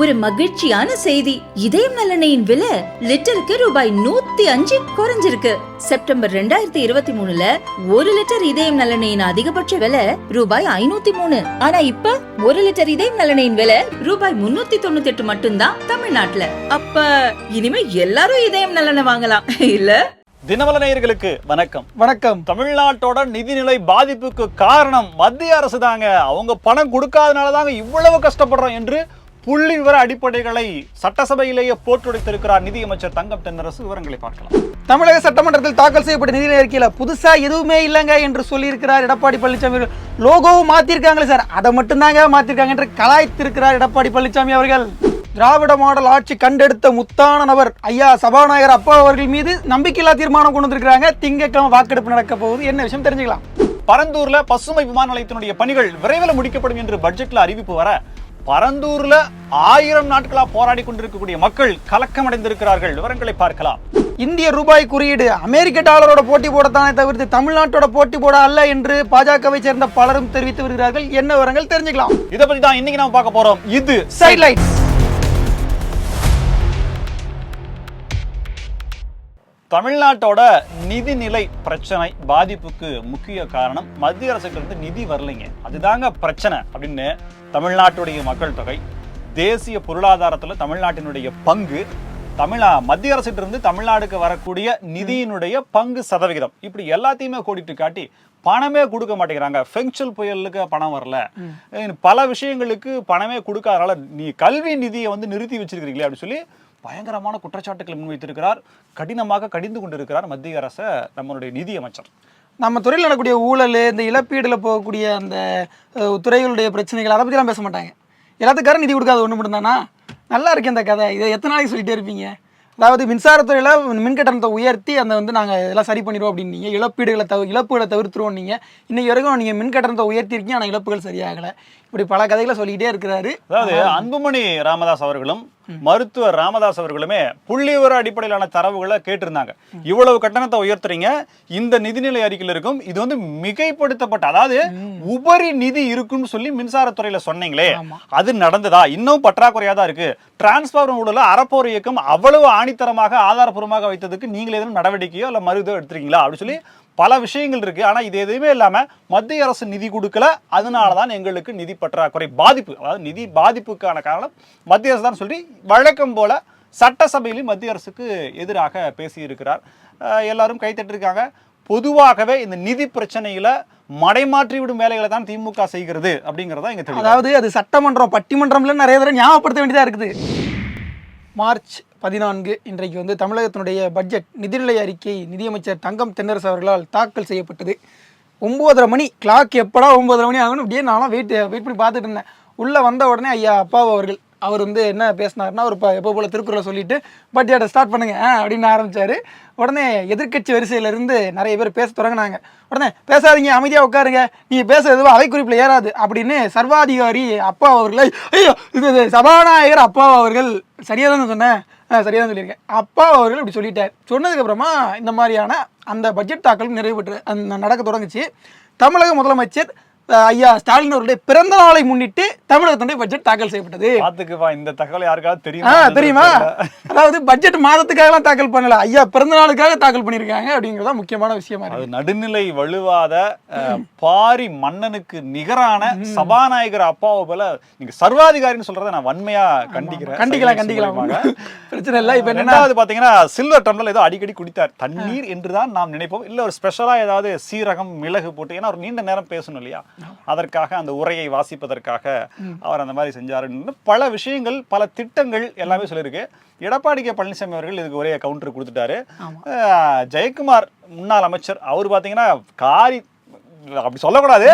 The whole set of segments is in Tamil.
ஒரு மகிழ்ச்சியான செய்தி. இதயம் நல்லெண்ணெயின் விலை லிட்டருக்கு ரூபாய் நூத்தி அஞ்சு குறைஞ்சிருக்கு. செப்டம்பர் ரெண்டாயிரத்தி இருபத்தி மூணுல ஒரு லிட்டர் இதயம் நல்லெண்ணெயின் அதிகபட்ச விலை ரூபாய் ஐநூத்தி மூணு. ஆனா இப்ப ஒரு லிட்டர் இதயம் நல்லெண்ணெயின் விலை ரூபாய் முன்னூத்தி தொண்ணூத்தி எட்டு மட்டும்தான் தமிழ்நாட்டுல. அப்ப இனிமே எல்லாரும் இதயம் நல்லெண்ணெய் வாங்கலாம். இல்ல? தினமல நேயர்களுக்கு வணக்கம். வணக்கம். தமிழ்நாட்டோட நிதிநிலை பாதிப்புக்கு காரணம் மத்திய அரசு தாங்க அவங்க பணம் கொடுக்காதனால தாங்க இவ்வளவு கஷ்டப்படுறோம் என்று புள்ளி விவர அடிப்படைகளை சட்டசபையிலேயே போட்டுடைத்திருக்கிறார் நிதியமைச்சர் தங்கம் தென்னரசு. விவரங்களை பார்க்கலாம். தமிழக சட்டமன்றத்தில் தாக்கல் செய்யப்பட்ட நிதி அறிக்கையில புதுசா எதுவுமே இல்லைங்க என்று சொல்லியிருக்கிறார் எடப்பாடி பழனிசாமி அவர்கள். லோகோவும் மாத்திருக்காங்களே சார். அதை மட்டும்தாங்க மாத்திருக்காங்க என்று கலாய்த்திருக்கிறார் எடப்பாடி பழனிசாமி அவர்கள். திராவிட மாடல் ஆட்சி கண்டெடுத்த முத்தான நபர் ஐயா சபாநாயகர் அப்பா அவர்கள் மீது நம்பிக்கையில்லா தீர்மானம் கொண்டு வந்திருக்கிறாங்க. திங்கட்கிழமை வாக்கெடுப்பு நடக்க போகுது. என்ன விஷயம் தெரிஞ்சுக்கலாம். பரந்தூர்ல பசுமை விமான நிலையத்தினுடைய பணிகள் விரைவில் முடிக்கப்படும் என்று பட்ஜெட்ல அறிவிப்பு வர பரந்தூர்ல ஆயிரம் நாட்களா போராடி கொண்டிருக்கக்கூடிய மக்கள் கலக்கமடைந்திருக்கிறார்கள். விவரங்களை பார்க்கலாம். இந்திய ரூபாய் குறியீடு அமெரிக்க டாலரோட போட்டி போடத்தானே தவிர்த்து தமிழ்நாட்டோட போட்டி போட அல்ல என்று பாஜகவை சேர்ந்த பலரும் தெரிவித்து வருகிறார்கள். என்ன விவரங்கள் தெரிஞ்சுக்கலாம். இதை பத்தி தான் இன்னைக்கு நாம பார்க்க போறோம். இது சைட்லைட்ஸ் தமிழ்நாட்டோட நிதிநிலை பிரச்சனை பாதிப்புக்கு முக்கிய காரணம் மத்திய அரசுக்கு இருந்து நிதி வரலைங்க. அதுதாங்க பிரச்சனை அப்படின்னு தமிழ்நாட்டுடைய மக்கள் தொகை தேசிய பொருளாதாரத்துல தமிழ்நாட்டினுடைய பங்கு தமிழா மத்திய அரசிட்ட இருந்து தமிழ்நாடுக்கு வரக்கூடிய நிதியினுடைய பங்கு சதவிகிதம். இப்படி எல்லாத்தையுமே கோடிட்டு காட்டி பணமே கொடுக்க மாட்டேங்கிறாங்க. ஃபெங்ஷல் புயலுக்கு பணம் வரல. பல விஷயங்களுக்கு பணமே கொடுக்காதனால நீ கல்வி நிதியை வந்து நிறுத்தி வச்சிருக்கிறீங்களே அப்படின்னு சொல்லி பயங்கரமான குற்றச்சாட்டுகளை முன்வைத்திருக்கிறார். கடினமாக கடிந்து கொண்டிருக்கிறார் மத்திய அரசை நம்மளுடைய நிதி அமைச்சர் நம்ம துறையில் நடக்கக்கூடிய ஊழல் இந்த இழப்பீடுல போகக்கூடிய அந்த துறைகளுடைய பிரச்சனைகள் அதை பற்றிலாம் பேச மாட்டாங்க. எல்லாத்துக்காரும் நிதி கொடுக்காத ஒன்று மட்டும்தானா? நல்லா இருக்கு இந்த கதை. இதை எத்தனை நாளைக்கு சொல்லிட்டே இருப்பீங்க? அதாவது மின்சாரத்துறையில் மின் கட்டணத்தை உயர்த்தி அந்த வந்து நாங்கள் இதெல்லாம் சரி பண்ணிடுவோம் அப்படின்னீங்க இழப்பீடுகளை தவிர இழப்புகளை தவிர்த்துருவோம் நீங்கள் இன்னைக்கு வரைக்கும் நீங்கள் மின் கட்டணத்தை உயர்த்திருக்கீங்க ஆனால் இழப்புகள் சரியாகலை. இப்படி பல கதைகளை சொல்லிக்கிட்டே இருக்கிறாரு. அதாவது அன்புமணி ராமதாஸ் அவர்களும் மருத்துவர் ராமதாஸ் அவர்களுமே புள்ளி விவர அடிப்படையிலான தரவுகளை கேட்டிருந்தாங்க. இவ்வளவு கட்டணத்தை உயர்த்துறீங்க. இந்த நிதிநிலை அறிக்கையில் இருக்கும். இது வந்து மிகைப்படுத்தப்பட்ட அதாவது உபரி நிதி இருக்குன்னு சொல்லி மின்சாரத்துறையில சொன்னீங்களே அது நடந்ததா? இன்னும் பற்றாக்குறையா தான் இருக்கு. டிரான்ஸ்பார்மர் ஊழல அறப்போர் இயக்கம் அவ்வளவு ஆணித்தரமாக ஆதாரப்பூர்வமாக வைத்ததுக்கு நீங்களே எதுவும் நடவடிக்கையோ இல்ல மறு இதோ எடுத்துறீங்களா அப்படின்னு சொல்லி பல விஷயங்கள் இருக்கு. ஆனால் இது எதுவுமே இல்லாமல் மத்திய அரசு நிதி கொடுக்கல. அதனால தான் எங்களுக்கு நிதி பற்றாக்குறை பாதிப்பு. அதாவது நிதி பாதிப்புக்கான காரணம் மத்திய அரசு தான் சொல்லி வழக்கம் போல சட்டசபையிலும் மத்திய அரசுக்கு எதிராக பேசியிருக்கிறார். எல்லாரும் கைத்தட்டிருக்காங்க பொதுவாகவே இந்த நிதி பிரச்சனையில மடைமாற்றி விடும் வேலைகளை தான் திமுக செய்கிறது அப்படிங்கிறதா எங்க தெரியும் அதாவது அது சட்டமன்றம் பட்டிமன்றம்ல நிறைய தடவை ஞாபகப்படுத்த வேண்டியதா இருக்குது. மார்ச் பதினான்கு. இன்றைக்கு வந்து தமிழகத்தினுடைய பட்ஜெட் நிதிநிலை அறிக்கை நிதியமைச்சர் தங்கம் தென்னரசு அவர்களால் தாக்கல் செய்யப்பட்டது. ஒம்போதரை மணி கிளாக் எப்படா ஒம்போதரை மணி ஆகணும் அப்படியே நானும் வெயிட் வெயிட் பண்ணி பார்த்துட்டு இருந்தேன். உள்ளே வந்த உடனே ஐயா அப்பாவு அவர்கள் அவர் வந்து என்ன பேசினாருன்னா அவர் இப்போ எப்போ போல் திருக்குறளை சொல்லிட்டு பட்ஜெட்டை ஸ்டார்ட் பண்ணுங்க ஆ, அப்படின்னு ஆரம்பித்தார் உடனே எதிர்க்கட்சி வரிசையிலேருந்து நிறைய பேர் பேச தொடங்கினாங்க. உடனே பேசாதீங்க அமைதியாக உட்காருங்க. நீங்கள் பேச எதுவும் அவை குறிப்பில் ஏறாது அப்படின்னு சர்வாதிகாரி அப்பா அவர்களை ஐயோ இது இது சபாநாயகர் அப்பா அவர்கள் சரியாக தானே சொன்னேன்? சரியாக தான் சொல்லியிருக்கேன். அப்பா அவர்கள் இப்படி சொல்லிட்டார். சொன்னதுக்கப்புறமா இந்த மாதிரியான அந்த பட்ஜெட் தாக்கல் நிறைவு பெற்று அந்த நடக்க தொடங்குச்சு. தமிழக முதலமைச்சர் ஐயா ஸ்டாலின் அவருடைய பிறந்த நாளை முன்னிட்டு தமிழகத்தினுடைய பட்ஜெட் தாக்கல் செய்யப்பட்டது. பாத்துக்குப்பா இந்த தகவல் யாருக்காவது தெரியுமா? தெரியுமா? அதாவது பட்ஜெட் மாதத்துக்காகலாம் தாக்கல் பண்ணல. ஐயா பிறந்த நாளுக்காக தாக்கல் பண்ணியிருக்காங்க அப்படிங்கிறதா முக்கியமான விஷயமா இருக்கு. நடுநிலை வலுவாத பாரி மன்னனுக்கு நிகரான சபாநாயகர் அப்பாவை போல நீங்க சர்வாதிகாரின்னு சொல்றதை நான் வன்மையா கண்டிக்கிறேன். கண்டிக்கலாம் கண்டிக்கலாம். பிரச்சனை இல்லை. இப்போ ரெண்டாவது பாத்தீங்கன்னா சில்வர் டம்ளர் ஏதோ அடிக்கடி குடித்தார். தண்ணீர் என்றுதான் நாம் நினைப்போம். இல்ல ஒரு ஸ்பெஷலா ஏதாவது சீரகம் மிளகு போட்டு ஏன்னா ஒரு நீண்ட நேரம் பேசணும் இல்லையா? அதற்காக அந்த உரையை வாசிப்பதற்காக அவர் அந்த மாதிரி செஞ்சாருன்னு பல விஷயங்கள் பல திட்டங்கள் எல்லாமே சொல்லியிருக்கு. எடப்பாடி கே பழனிசாமி அவர்கள் இதுக்கு ஒரே கவுண்டர் கொடுத்துட்டாரு. ஜெயக்குமார் முன்னாள் அமைச்சர் அவர் பாத்தீங்கன்னா காரி அப்படி சொல்லக்கூடாது.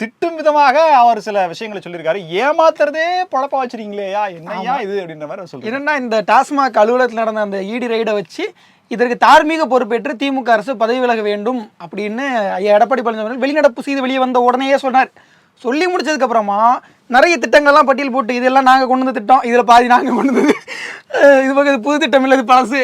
திட்டும் விதமாக அவர் சில விஷயங்களை சொல்லியிருக்காரு. ஏமாத்துறதே பொழப்பா வச்சிருக்கீங்களேயா? என்னையா இது? அப்படின்ற மாதிரி சொல்றாரு. என்னன்னா இந்த டாஸ்மாக் அலுவலகத்தில் நடந்த அந்த இடி ரைடை வச்சு இதற்கு தார்மீக பொறுப்பேற்று திமுக அரசு பதவி விலக வேண்டும் அப்படின்னு ஐயா எடப்பாடி பழனிசாமி வெளிநடப்பு செய்து வெளியே வந்த உடனேயே சொன்னார். சொல்லி முடிச்சதுக்கு அப்புறமா நிறைய திட்டங்கள்லாம் பட்டியல் போட்டு இதெல்லாம் நாங்கள் கொண்டு வந்த திட்டம். இதில் பாதி நாங்கள் கொண்டு வந்தது இது பக்கம் புது திட்டம் இல்லை இது பழசு.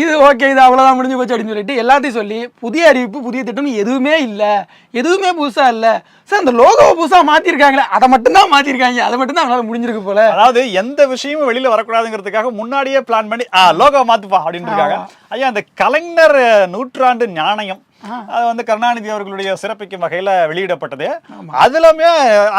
இது ஓகே இது அவ்வளோதான் முடிஞ்சு போச்சு அப்படின்னு சொல்லிட்டு எல்லாத்தையும் சொல்லி புதிய அறிவிப்பு புதிய திட்டம் எதுவுமே இல்லை. எதுவுமே புதுசாக இல்லை. சார் அந்த லோகோவை புதுசாக மாற்றிருக்காங்களே அதை மட்டும்தான் மாற்றிருக்காங்க அதை மட்டும்தான் அவங்களால முடிஞ்சிருக்கு போல. அதாவது எந்த விஷயமும் வெளியில வரக்கூடாதுங்கிறதுக்காக முன்னாடியே பிளான் பண்ணி லோகோ மாத்துப்பா அப்படின்னு இருக்காங்க. ஐயா அந்த கலைஞர் நூற்றாண்டு ஞானயம் அது வந்து கருணாநிதி அவர்களுடைய சிறப்பிக்கும் வகையில வெளியிடப்பட்டது. அதுலமே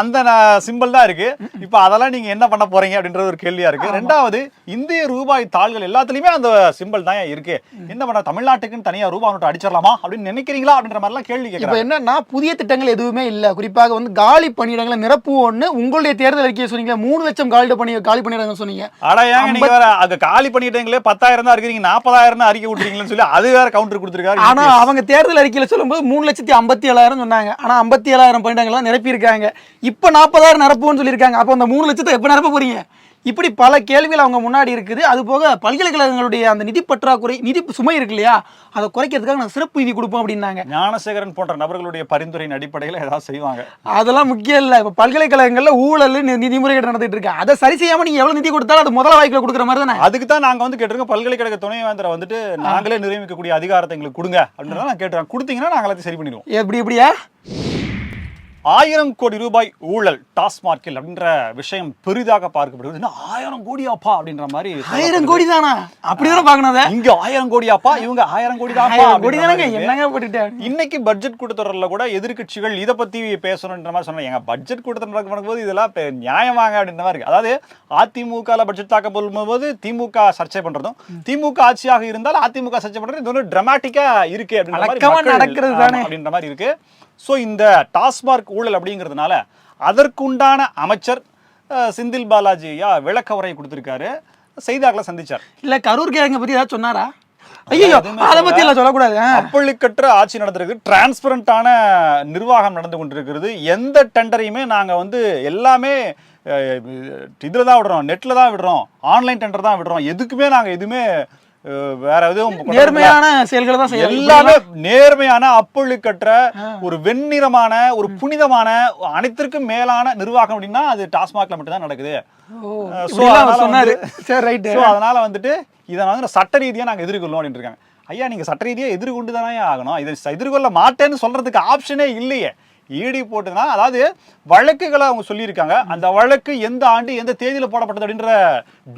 அந்த சிம்பிள் தான் இருக்கு. இப்ப அதெல்லாம் நீங்க என்ன பண்ண போறீங்க அப்படின்றது ஒரு கேள்வியா இருக்கு. ரெண்டாவது இந்திய ரூபாய் தாள்கள் எல்லாத்துலயுமே அந்த சிம்பிள் தான் இருக்கு. என்ன பண்ண தமிழ்நாட்டுக்குன்னு தனியா ரூபாய் நோட்டு அடிச்சிடலாமா அப்படின்னு நினைக்கிறீங்களா அப்படின்ற மாதிரி எல்லாம் கேள்வி கேட்கறாங்க என்னன்னா புதிய திட்டங்கள் எதுவுமே இல்லை. குறிப்பாக வந்து காலி பணியிடங்களை நிரப்புவோன்னு உங்களுடைய தேர்தல் அறிக்கையை சொன்னீங்க. மூணு லட்சம் காலி பணி காலி பணியிடங்கள் சொன்னீங்க. அட ஏங்க நீங்க வேற அது காலி பண்ணிட்டீங்களே பத்தாயிரம் தான் இருக்கு நீங்க நாற்பதாயிரம் தான் அறிக்கை விட்டுறீங்கன்னு சொல்லி அது வேற கவுண்டர் கொடுத்துருக்காரு. ஆனா அவங்க தேர்தல் அறிக்கையில சொல்லும்போது மூணு லட்சத்தி ஐம்பத்தி ஏழாயிரம் சொன்னாங்க. ஆனா ஐம்பத்தி ஏழாயிரம் பணியிடங்கள் தான் நிரப்பியிருக்காங்க. இப்போ நாற்பதாயிரம் நிரப்புவோம்னு சொல்லியிருக்காங்க. அப்போ அந்த மூணு லட்சத்தை எப்போ நிரப்ப போறீங்க? இப்படி பல கேள்விகள் அவங்க முன்னாடி இருக்குது. அது போக பல்கலைக்கழகங்களுடைய அந்த நிதி பற்றாக்குறை நிதி சுமை இருக்கு இல்லையா? அதை குறைக்கிறதுக்காக நான் சிறப்பு நிதி கொடுப்போம் அப்படின்னாங்க. ஞானசேகரன் போன்ற நபர்களுடைய பரிந்துரையின் அடிப்படையில் ஏதாவது செய்வாங்க? அதெல்லாம் முக்கியம் இல்லை. இப்போ பல்கலைக்கழகங்கள்ல ஊழல் நி- நிதி முறைகேடு நடந்துட்டு இருக்கு. அதை சரி செய்யாம நீங்க எவ்வளவு நிதி கொடுத்தாலும் அது முதல வாய்க்கில் கொடுக்குற மாதிரி தானே? அதுக்கு தான் நாங்க வந்து கேட்டிருக்கோம். பல்கலைக்கழக துணைவேந்தரை வந்துட்டு நாங்களே நிர்ணயிக்கக்கூடிய அதிகாரத்தை எங்களுக்கு கொடுங்க அப்படின்றத நான் கேட்டுறேன். கொடுத்தீங்கன்னா நாங்க எல்லாத்தையும் சரி பண்ணிடுவோம். எப்படி எப்படியா? ஆயிரம் கோடி ரூபாய் ஊழல் டாஸ்மார்க்கில் அப்படின்ற விஷயம் பெரிதாக பார்க்கப்படுகிறது. ஆயிரம் கோடியாப்பா அப்படின்ற மாதிரி ஆயிரம் கோடி தானா அப்படிதானே பார்க்கணும் அதை? இங்க ஆயிரம் கோடியாப்பா இவங்க ஆயிரம் கோடி ஆயிரம் கோடி தானங்க தான் என்னங்க போட்டுட்டேன் இன்னைக்கு பட்ஜெட் கூட்டத்தொடரில் கூட எதிர்க்கட்சிகள் இதை பத்தி பேசணுன்ற மாதிரி சொன்னாங்க. எங்க பட்ஜெட் கூட்டத்தொடர் நடக்கும்போது இதெல்லாம் நியாயமாங்க அப்படின்ற மாதிரி இருக்கு. அதாவது அதிமுக பட்ஜெட் தாக்க போகும்போது திமுக சர்ச்சை பண்றதும் திமுக ஆட்சியாக இருந்தால் அதிமுக சர்ச்சை பண்றது இது ஒன்று டிராமாட்டிக்கா இருக்கு அப்படின்ற மாதிரி நடக்கிறது தானே. அப்படின்ற மாதிரி இருக்கு. ஸோ இந்த டாஸ்மார்க் ஊழல் அப்படிங்கிறதுனால அதற்குண்டான அமைச்சர் செந்தில் பாலாஜி ஐயா விளக்க உரை கொடுத்திருக்காரு. செய்தியாளர்களை சந்திச்சார். இல்ல கரூர் கேங்க பத்தி ஏதாவது சொன்னாரா? ஐயோ அதை பத்தி எல்லாம் சொல்லக்கூடாது. அப்பள்ளிக்கற்ற ஆட்சி நடந்திருக்கு. டிரான்ஸ்பரண்டான நிர்வாகம் நடந்து கொண்டிருக்கிறது. எந்த டெண்டரையுமே நாங்க வந்து எல்லாமே இதுல தான் விடுறோம். நெட்ல தான் விடுறோம். ஆன்லைன் டெண்டர் தான் விடுறோம். எதுக்குமே நாங்க எதுவுமே வேற எதுவும் நேர்மையான செயல்களை தான் எல்லாமே நேர்மையான அப்பொழுக்கற்ற ஒரு வெண்ணிறமான ஒரு புனிதமான அனைத்திற்கும் மேலான நிர்வாகம் அப்படின்னா அது டாஸ்மாக்ல மட்டும் தான் நடக்குது அதனால வந்துட்டு இதை வந்து சட்ட ரீதியா நாங்க எதிர்கொள்ளோம் அப்படின்னு இருக்காங்க. ஐயா நீங்க சட்ட ரீதியா எதிர்கொண்டு தானே ஆகணும். இதை எதிர்கொள்ள மாட்டேன்னு சொல்றதுக்கு ஆப்ஷனே இல்லையே. ஈடி போட்டுனா அதாவது வழக்குகளை அவங்க சொல்லியிருக்காங்க. அந்த வழக்கு எந்த ஆண்டு எந்த தேதியில போடப்பட்டது அப்படின்ற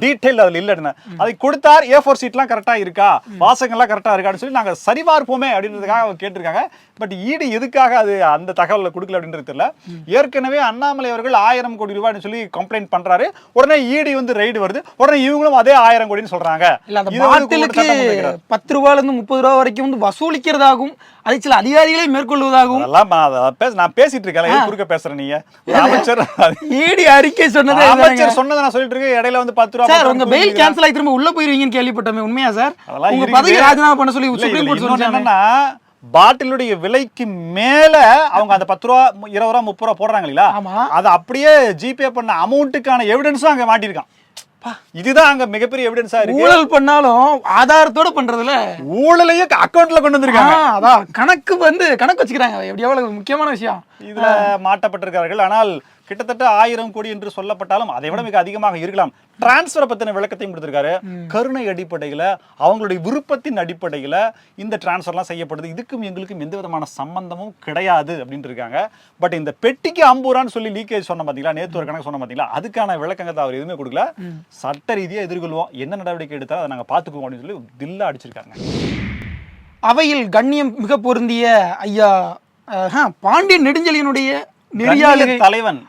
டீட்டெயில் அதுல இல்லைன்னு அதை கொடுத்தார் ஏ ஃபோர் சீட்லாம் கரெக்டா இருக்கா? வாசகங்கள்லாம் கரெக்டா இருக்கான்னு சொல்லி நாங்க சரிபார்ப்போமே அப்படின்றதுக்காக அவங்க கேட்டிருக்காங்க. பட் ஈடு எதுக்காக அது அந்த தகவலை கொடுக்கல அப்படின்றது தெரியல. ஏற்கனவே அண்ணாமலை அவர்கள் ஆயிரம் கோடி ரூபாய்னு சொல்லி கம்ப்ளைண்ட் பண்றாரு. உடனே ஈடி வந்து ரைடு வருது. உடனே இவங்களும் அதே ஆயிரம் கோடின்னு சொல்றாங்க. பத்து ரூபாயில இருந்து முப்பது ரூபா வரைக்கும் வந்து வசூலிக்கிறதாகவும் அதை சில அதிகாரிகளை மேற்கொள்வதாகவும் நான் பேசிட்டு இருக்கேன். குறுக்க பேசுறேன் நீங்க? அமைச்சர் ஈடி அறிக்கை சொன்னதே அமைச்சர் சொன்னதை நான் சொல்லிட்டு இருக்கேன். இடையில வந்து பத்து ரூபா சார் உங்க பெயில். கேன்சல் ஆகி திரும்ப உள்ள போயிருவீங்கன்னு கேள்விப்பட்டோமே உண்மையா சார்? உங்க. பதவி ராஜினாமா பண்ண சொல்லி சுப்ரீம் கோர்ட் என்னன்னா பாட்டிலுடைய விலைக்கு மேல அவங்க அந்த பத்து ரூபா இருபது ரூபா முப்பது ரூபா போடுறாங்க இல்லையா. அதை அப்படியே ஜிபே பண்ண அமௌண்ட்டுக்கான எவிடன்ஸும் அங்க மாட்டிருக்கான் இதுதான் அங்க மிகப்பெரிய எவிடன்ஸா இருக்கு. ஊழல் பண்ணாலும் ஆதாரத்தோட பண்றதுல. ஊழலையும் அக்கௌண்ட்ல கொண்டு வந்திருக்காங்க. அதான். கணக்கு வந்து கணக்கு வச்சுக்கிறாங்க. எப்படி எவ்வளவு முக்கியமான விஷயம். இதுல மாட்டப்பட்டிருக்கிறார்கள். ஆனால் கிட்டத்தட்ட ஆயிரம் கோடி என்று சொல்லப்பட்டாலும் அதை விட மிக அதிகமாக இருக்கலாம். டிரான்ஸ்ஃபரை பத்தின விளக்கத்தையும் கொடுத்திருக்காரு. கருணை அடிப்படையில அவங்களுடைய விருப்பத்தின் அடிப்படையில இந்த டிரான்ஸ்ஃபர்லாம் செய்யப்படுது. இதுக்கும் எங்களுக்கும் எந்த விதமான சம்பந்தமும் கிடையாது அப்படின்ட்டு இருக்காங்க. பட் இந்த பெட்டிக்கு அம்பூரான்னு சொல்லி லீக்கேஜ் சொன்ன பாத்தீங்களா? நேத்து ஒரு கணக்கு சொன்ன பாத்தீங்களா? அதுக்கான விளக்கங்கத்தை அவர் எதுவுமே கொடுக்கல. சட்ட ரீதியா எதிர்கொள்வோம். என்ன நடவடிக்கை எடுத்தாலும் அதை நாங்க பாத்துக்குவோம் அப்படின்னு சொல்லி தில்லா அடிச்சிருக்காங்க. அவையில் கண்ணியம் மிக பொருந்திய ஐயா அஹ், பாண்டியன் நெடுஞ்செழியனுடைய கண்ணிய தலைவன்.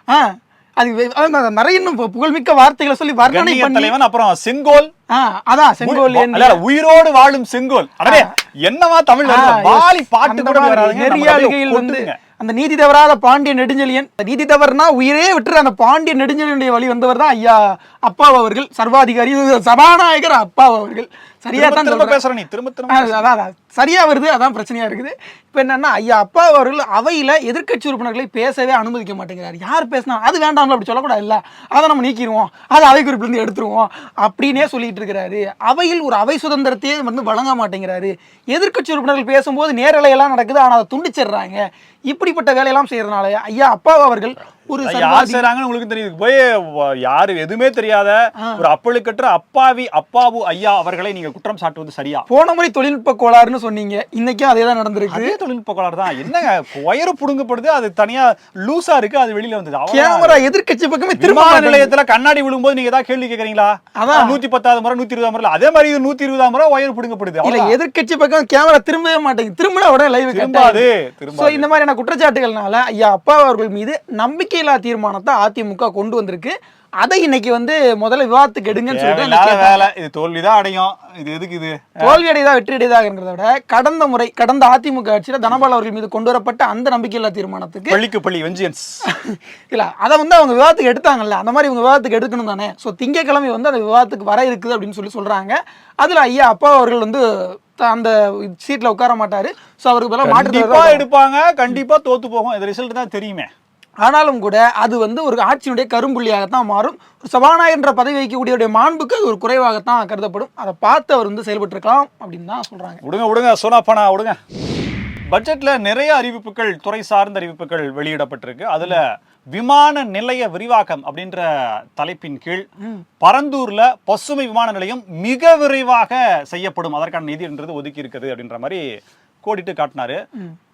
நிறைய இன்னும் புகழ்மிக்க வார்த்தைகளை சொல்லி வர்ணனை தலைவன் அப்புறம் செங்கோல். அதான் செங்கோல் உயிரோடு வாழும் செங்கோல். என்னவா தமிழ். வாலி பாட்டு அந்த கூட நெறியாளுகையில் வந்து. அந்த நீதி தவறாத பாண்டிய நெடுஞ்செழியன் நீதி தவறுனா உயிரே விட்டுற அந்த பாண்டிய நெடுஞ்செழியனுடைய வழி வந்தவர் தான் ஐயா அப்பாவு அவர்கள் சர்வாதிகாரி சபாநாயகர் அப்பாவு அவர்கள் சரியா தான் திரும்ப. பேசுற நீ திரும்ப திரும்ப அது- அதான். சரியா வருது அதான் பிரச்சனையா இருக்குது. இப்போ என்னன்னா ஐயா அப்பா அவர்கள் அவையில எதிர்க்கட்சி உறுப்பினர்களை பேசவே அனுமதிக்க மாட்டேங்கிறார். யார் பேசினா அது வேண்டாம்ல அப்படி சொல்லக்கூடாது இல்ல. அதை நம்ம நீக்கிடுவோம். அதை அவை குறிப்பிலிருந்து எடுத்துருவோம். அப்படின்னே சொல்லிட்டு இருக்கிறாரு. அவையில் ஒரு அவை சுதந்திரத்தையே வந்து வழங்க மாட்டேங்கிறாரு. எதிர்க்கட்சி உறுப்பினர்கள் பேசும்போது நேரலையெல்லாம் நடக்குது ஆனால் அதை துண்டிச்சிடுறாங்க. இப்படிப்பட்ட வேலையெல்லாம் செய்யறதுனால ஐயா அப்பா அவர்கள் ஒரு யார் சர்வாதி. செய்றாங்கன்னு உங்களுக்கு தெரியுது. போய் யாரு எதுவுமே தெரியாத ஒரு அப்பழுக்கற்ற அப்பாவி அப்பாவு ஐயா அவர்களை நீங்க குற்றம் சாட்டுவது சரியா? போன முறை தொழில்நுட்ப கோளாறுன்னு சொன்னீங்க. இன்னைக்கும் அதே தான் நடந்திருக்கு. அதே தொழில்நுட்ப கோளாறு தான். என்னங்க ஒயரு புடுங்கப்படுது அது தனியா லூசா இருக்கு அது வெளியில வந்தது. கேமரா எதிர்க்கட்சி பக்கமே திரும்ப மாட்டேங்குது. நிலையத்துல கண்ணாடி விழும்போது நீங்க ஏதாவது கேள்வி கேக்குறீங்களா? அதான். நூத்தி பத்தாவது முறை நூத்தி இருபதாம் முறை அதே மாதிரி இது நூத்தி இருபதாம் முறை ஒயர் புடுங்கப்படுது. இல்ல. எதிர்க்கட்சி பக்கம் கேமரா திரும்பவே மாட்டேங்குது. திரும்பின உடனே லைவ் திரும்பாது இந்த மாதிரியான குற்றச்சாட்டுகள்னால ஐயா அப்பா அவர்கள் மீது நம்பிக்கையில்லா தீர்மானத்தை அதிமுக கொண்டு வந்திருக்கு. அதை இன்னைக்கு வந்து முதல்ல விவாதத்துக்கு எடுங்கன்னு சொல்லிட்டு. வேலை. இது தோல்விதான் அடையும். இது எதுக்கு இது? தோல்வி அடையதா வெற்றி அடையதாங்கிறத விட கடந்த முறை கடந்த அதிமுக ஆட்சியில தனபால் அவர்கள் மீது கொண்டு வரப்பட்ட அந்த நம்பிக்கையில்லா தீர்மானத்துக்கு பள்ளிக்கு பள்ளி வெஞ்சியன்ஸ். இல்ல அதை வந்து அவங்க விவாதத்துக்கு எடுத்தாங்கல்ல. அந்த மாதிரி இவங்க விவாதத்துக்கு எடுக்கணும் தானே. ஸோ திங்கக்கிழமை வந்து அந்த விவாதத்துக்கு வர இருக்குது அப்படின்னு சொல்லி சொல்றாங்க. அதுல ஐயா அப்பா அவர்கள் வந்து அந்த சீட்ல உட்கார மாட்டாரு. ஸோ அவருக்கு பதிலாக மாற்று எடுப்பாங்க. கண்டிப்பா தோத்து போகும். இது ரிசல்ட் தான் தெரியுமே. ஆனாலும் கூட அது வந்து ஒரு ஆட்சியினுடைய கரும்புள்ளியாகத்தான் மாறும். சபாநாயகர் என்ற பதவி வைக்கக்கூடியவருடைய மாண்புக்கு அது ஒரு குறைவாகத்தான் கருதப்படும். அதை பார்த்து அவர் வந்து செயல்பட்டு இருக்கலாம் அப்படின்னு தான் சொல்றாங்க. விடுங்க விடுங்க சோனாப்பானா விடுங்க. பட்ஜெட்ல நிறைய அறிவிப்புகள் துறை சார்ந்த அறிவிப்புகள் வெளியிடப்பட்டிருக்கு. அதுல விமான நிலைய விரிவாக்கம் அப்படின்ற தலைப்பின் கீழ் பரந்தூர்ல பசுமை விமான நிலையம் மிக விரைவாக செய்யப்படும். அதற்கான நிதின்றது ஒதுக்கி இருக்குது அப்படின்ற மாதிரி கோடிட்டு காட்டினாரு.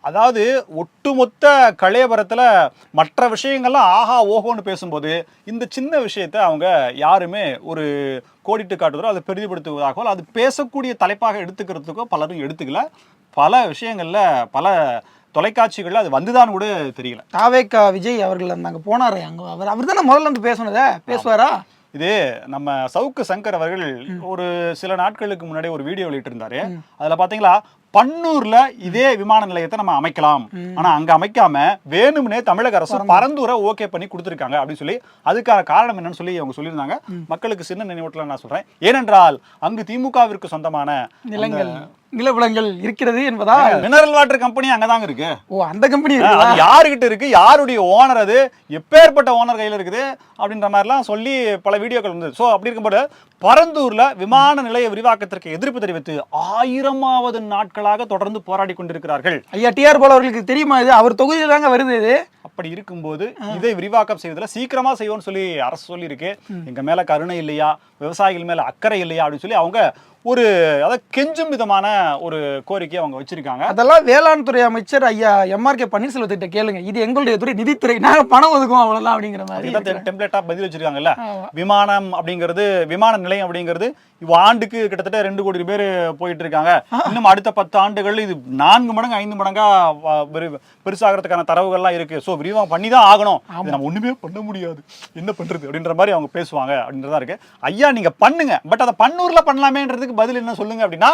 அதாவது ஒட்டுமொத்த கலையபரத்துல மற்ற விஷயங்கள்லாம் ஆஹா ஓஹோன்னு பேசும்போது இந்த சின்ன விஷயத்தை அவங்க யாருமே ஒரு கோடிட்டு காட்டுவதோ அதை பெரிதுபடுத்துவதாகவோ அது பேசக்கூடிய தலைப்பாக எடுத்துக்கிறதுக்கோ பலரும் எடுத்துக்கல. பல விஷயங்கள்ல பல தொலைக்காட்சிகள்ல அது வந்துதான் கூட தெரியல. தாவேக்கா விஜய் அவர்கள் அங்க போனாரு அங்க. அவர் அவர் தானே முதல்ல வந்து பேசுனதே? பேசுவாரா? இது நம்ம சவுக்கு சங்கர் அவர்கள் ஒரு சில நாட்களுக்கு முன்னாடி ஒரு வீடியோ வெளியிட்டு இருந்தாரு அதுல பாத்தீங்களா? பன்னூர்ல இதே விமான நிலையத்தை நம்ம அமைக்கலாம். ஆனா அங்க அமைக்காம வேணும்னே தமிழக அரசு பரந்தூரை ஓகே பண்ணி கொடுத்துருக்காங்க அப்படின்னு சொல்லி அதுக்கான காரணம் என்னன்னு சொல்லி அவங்க சொல்லியிருந்தாங்க. மக்களுக்கு சின்ன நினைவூட்டல நான் சொல்றேன். ஏனென்றால் அங்கு திமுகவிற்கு சொந்தமான நிலங்கள். நிலவளங்கள் இருக்கிறது என்பதா மினரல் வாட்டர் கம்பெனி அங்கதாங்க இருக்கு. ஓ அந்த கம்பெனி யாருகிட்ட இருக்கு? யாருடைய ஓனர் அது? எப்பேற்பட்ட ஓனர் கையில இருக்குது? அப்படின்ற மாதிரிலாம் சொல்லி பல வீடியோக்கள் வந்தது ஸோ அப்படி இருக்கும்போது பரந்தூர்ல விமான நிலைய விரிவாக்கத்திற்கு எதிர்ப்பு தெரிவித்து ஆயிரமாவது நாட்களாக தொடர்ந்து போராடி கொண்டிருக்கிறார்கள். ஐயா டிஆர் போல அவர்களுக்கு தெரியுமா இது? அவர் தொகுதியில் தாங்க வருது இது. அப்படி இருக்கும்போது இதை விரிவாக்கம் செய்வதில் சீக்கிரமா செய்வோம்னு சொல்லி அரசு சொல்லியிருக்கு. எங்க மேல கருணை இல்லையா? விவசாயிகள் மேல அக்கறை இல்லையா? அப்படின்னு சொல்லி அவங்க ஒரு அதாவது கெஞ்சும் விதமான ஒரு கோரிக்கையை அவங்க வச்சிருக்காங்க. அதெல்லாம் வேளாண் துறை அமைச்சர் ஐயா எம்ஆர் கே பன்னீர்செல்வத்திட்ட கேளுங்க. இது எங்களுடைய துறை நிதித்துறை. நாங்க பணம் ஒதுக்குவோம் அவ்வளவுதான் அப்படிங்கிற மாதிரி அதுதான் டெம்ப்ளேட்டா பதில் வச்சிருக்காங்கல்ல. விமானம் அப்படிங்கிறது விமான நிலையம் அப்படிங்கிறது இவ் ஆண்டுக்கு கிட்டத்தட்ட ரெண்டு கோடி பேர் போயிட்டு இருக்காங்க இன்னும் அடுத்த பத்து ஆண்டுகள் இது நான்கு மடங்கு ஐந்து மடங்கா பெருசாகிறதுக்கான தரவுகள்லாம் இருக்கு. ஸோ விரிவாகம் பண்ணி தான் ஆகணும் நம்ம ஒண்ணுமே பண்ண முடியாது. என்ன பண்றது அப்படின்ற மாதிரி அவங்க பேசுவாங்க அப்படின்றதா இருக்கு. ஐயா நீங்க பண்ணுங்க. பட் அதை பன்னூர்ல பண்ணலாமேன்றதுக்கு பதில் என்ன சொல்லுங்க அப்படின்னா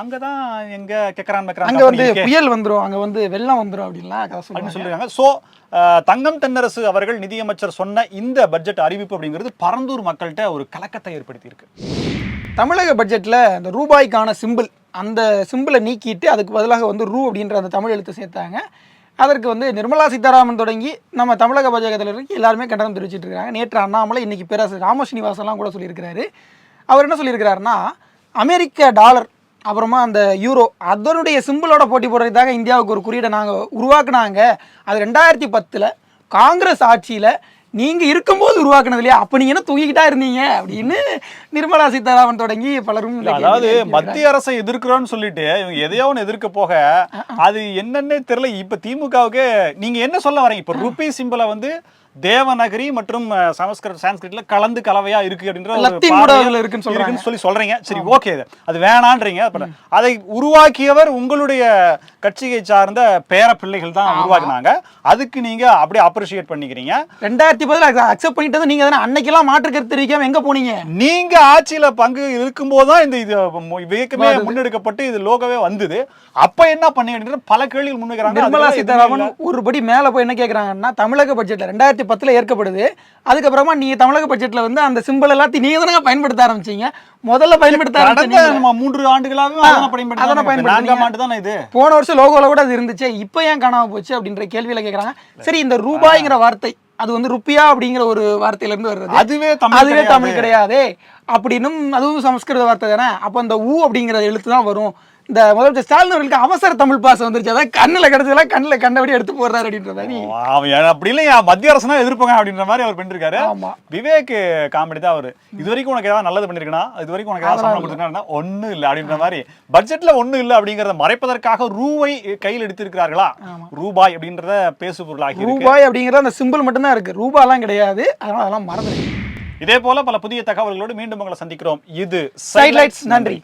அங்கதான் எங்க மெக்கரான் அங்க வந்து. புயல் வந்துரும் அங்க வந்து வெள்ளம் வந்துரும் அப்படின்லாம் சொல்லுவாங்க. சொல்லிருக்காங்க. ஸோ தங்கம் தென்னரசு அவர்கள் நிதியமைச்சர் சொன்ன இந்த பட்ஜெட் அறிவிப்பு அப்படிங்கிறது பரந்தூர் மக்கள்கிட்ட ஒரு கலக்கத்தை ஏற்படுத்தியிருக்கு. தமிழக பட்ஜெட்டில் இந்த ரூபாய்க்கான சிம்பிள் அந்த சிம்பிளை நீக்கிட்டு அதுக்கு பதிலாக வந்து ரூ அப்படின்ற அந்த தமிழ் எழுத்து சேர்த்தாங்க. அதற்கு வந்து நிர்மலா சீதாராமன் தொடங்கி நம்ம தமிழக பாஜகத்தில் இருக்கு எல்லாருமே கண்டனம் தெரிவிச்சுட்டு இருக்காங்க. நேற்று அண்ணாமலை இன்றைக்கி பேராசிரியர் ராமஸ்ரீனிவாசன்லாம் கூட சொல்லியிருக்கிறாரு. அவர் என்ன சொல்லியிருக்கிறாருன்னா அமெரிக்க டாலர் அப்புறமா அந்த யூரோ அதனுடைய சிம்பிளோட போட்டி போடுறதுக்காக இந்தியாவுக்கு ஒரு குறியீடை நாங்கள் உருவாக்குனாங்க. அது ரெண்டாயிரத்தி பத்தில் காங்கிரஸ் ஆட்சியில் நீங்கள் இருக்கும்போது உருவாக்குனது இல்லையா அப்போ நீங்கள் என்ன தூங்கிக்கிட்டா இருந்தீங்க? அப்படின்னு நிர்மலா சீதாராமன் தொடங்கி பலரும் அதாவது. மத்திய அரசை எதிர்க்கிறோம்னு சொல்லிட்டு இவங்க எதையோ ஒன்று எதிர்க்க போக அது என்னன்னே தெரியல. இப்ப திமுகவுக்கு நீங்க என்ன சொல்ல வரீங்க? இப்ப ருபி சிம்பிளை வந்து தேவநகரி மற்றும் சமஸ்கிருத சான்ஸ்கிரிட்ல கலந்து கலவையா இருக்கு அப்படின்ற லத்தீன் அதுல இருக்குன்னு சொல்றாங்க. சொல்லி சொல்றீங்க. சரி ஓகே அது வேணான்றீங்க. அதை உருவாக்கியவர் உங்களுடைய கட்சியை சார்ந்த பேர பிள்ளைகள் தான் உருவாக்குனாங்க. அதுக்கு நீங்க அப்படியே அப்ரிஷியேட் பண்ணிக்கிறீங்க. ரெண்டாயிரத்தி பதில் அக்செப்ட் பண்ணிட்டது நீங்கள் தானே அன்னைக்கெல்லாம் மாற்று கருத்து தெரிவிக்காம எங்கே போனீங்க? நீங்க ஆட்சியில பங்கு இருக்கும்போது தான் இந்த இது மு- இயக்கமே முன்னெடுக்கப்பட்டு இது லோகவே வந்தது. அப்ப என்ன பண்ணீங்க பல கேள்விகள் முன்வைக்கிறாங்க. நிர்மலா சீதாராமன். ஒரு படி மேலே போய் என்ன கேட்குறாங்கன்னா தமிழக பட்ஜெட்டில் ரெண்டாயிரத்தி பத்தில் ஏற்கப்படுது. அதுக்கப்புறமா நீங்கள் தமிழக பட்ஜெட்டில் வந்து அந்த சிம்பிள் எல்லாத்தையும் நீங்கள் தானே பயன்படுத்த ஆரம்பிச்சீங்க. முதல்ல பயன்படுத்த ஆரம்பிச்சீங்க மூன்று ஆண்டுகளாவே ஆ, அதனை பயன்படுத்தி இது? போன வருஷம் லோகோல கூட அது இருந்துச்சு. இப்போ ஏன் காணாம போச்சு அப்படின்ற கேள்வியில கேக்குறாங்க. சரி இந்த ரூபாய்ங்கிற வார்த்தை அது வந்து ருப்பியா அப்படிங்கிற ஒரு வார்த்தையில இருந்து வருது. அதுவே அதுவே. தமிழ் கிடையாதே. அப்படின்னும் அதுவும் சமஸ்கிருத வார்த்தை தானே. அப்போ அந்த ஊ அப்படிங்கிற எழுத்து தான் வரும். இந்த முதலமைச்சர் ஸ்டாலின் அவர்களுக்கு அவசர தமிழ் பாசம் வந்துருச்சு. அதாவது கண்ணுல கிடைச்சதெல்லாம் கண்ணுல கண்டபடி எடுத்து போடுறாரு அப்படின்ற மாதிரி. அவன் அப்படி இல்லையா? மத்திய அரசு தான் எதிர்ப்பாங்க அப்படின்ற மாதிரி அவர் பண்ணிருக்காரு. ஆமா. விவேக் காமெடி தான் அவரு. இது வரைக்கும் உனக்கு ஏதாவது நல்லது பண்ணிருக்கனா இது வரைக்கும் உனக்கு ஏதாவது சம்பளம் கொடுத்துருக்கா ஒண்ணு இல்ல அப்படின்ற மாதிரி. பட்ஜெட்ல ஒண்ணு இல்ல அப்படிங்கறத மறைப்பதற்காக ரூவை கையில் எடுத்திருக்கிறார்களா? ரூபாய் அப்படின்றத பேசு பொருளாகி ரூபாய் அப்படிங்கிற அந்த சிம்பிள் மட்டும்தான் இருக்கு. ரூபாலாம் கிடையாது. அதனால அதெல்லாம் மறந்துடுங்க இதே போல பல புதிய தகவல்களோடு மீண்டும் உங்களை சந்திக்கிறோம். இது சைட் லைட்ஸ் நன்றி.